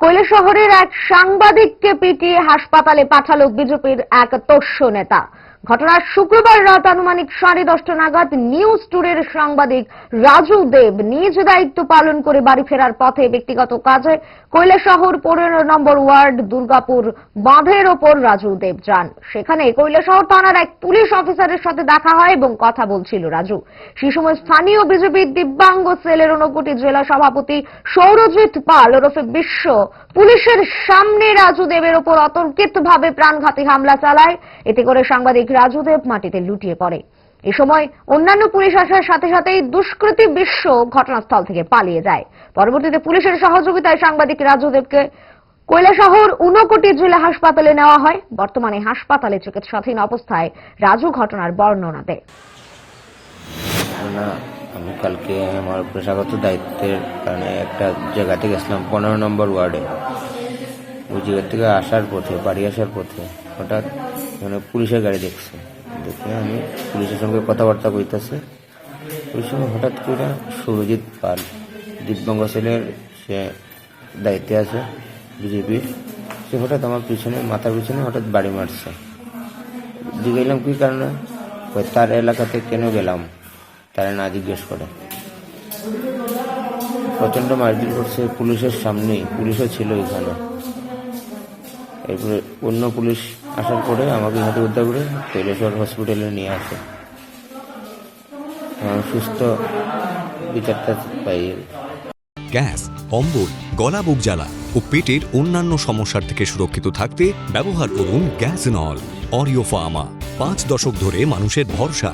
কৈলাসহরের এক সাংবাদিককে পিটিয়ে হাসপাতালে পাঠালো বিজেপির এক তস্য নেতা। ঘটনার শুক্রবার রাত আনুমানিক সাড়ে দশটা নাগাদ নিউজ টুরের সাংবাদিক রাজু দেব নিজ দায়িত্ব পালন করে বাড়ি ফেরার পথে ব্যক্তিগত কাজে কৈলাসহর পনেরো নম্বর ওয়ার্ড দুর্গাপুর বাঁধের ওপর রাজু দেব যান। সেখানে কৈলাসহর থানার এক পুলিশ অফিসারের সাথে দেখা হয় এবং কথা বলছিল রাজু। সেই সময় স্থানীয় বিজেপির দিব্যাঙ্গ সেলের ঊনকোটি জেলা সভাপতি সৌরজিৎ পাল ওরফে বিশ্ব পুলিশের সামনে রাজু দেবের ওপর অতর্কিতভাবে প্রাণঘাতী হামলা চালায়। এতে করে সাংবাদিক রাজু দেব মাটিতে লুটিয়ে পড়ে। এ সময় অন্যান্য পুলিশ আসার সাথে সাথেই দুষ্কৃতী বিশ্ব ঘটনাস্থল থেকে পালিয়ে যায়। পরবর্তীতে পুলিশের সহযোগিতায় সাংবাদিক রাজু দেবকে কৈলাসহর ঊনকোটি জেলা হাসপাতালে নেওয়া হয়। বর্তমানে হাসপাতালে চিকিৎসাধীন অবস্থায় রাজু ঘটনার বর্ণনা দেয়। আমি কালকে আমার পেশাগত দায়িত্বের কারণে একটা জায়গাতে গেছিলাম, পনেরো নম্বর ওয়ার্ডে। ওই জায়গা থেকে আসার পথে, বাড়ি আসার পথে, হঠাৎ মানে পুলিশের গাড়ি দেখছে। দেখে আমি পুলিশের সঙ্গে কথাবার্তা কইতেছে। ওই সময় হঠাৎ করে সুরজিৎ পাল, দিব্যাঙ্গ সেলের সে দায়িত্বে আছে, বিজেপির। সে হঠাৎ আমার পিছনে, মাথার পিছনে হঠাৎ বাড়ি মারছে। জিজ্ঞাসলাম কি কারণে? তার এলাকাতে কেন গেলাম? তারা না জিজ্ঞেস করে। প্রচণ্ড মারপিট করছে পুলিশের সামনেই, পুলিশও ছিল এখানে। এরপরে অন্য পুলিশ আসার পরে আমাকে হাতে উদ্ধার করে কৈলেশ্বর হসপিটালে নিয়ে আসে। সুস্থ বিচারটা পাই। গ্যাস, অম্বল, গলা বুক জ্বালা ও পেটের অন্যান্য সমস্যার থেকে সুরক্ষিত থাকতে ব্যবহার করুন গ্যাস নল, অরিও ফার্মা। পাঁচ দশক ধরে মানুষের ভরসা।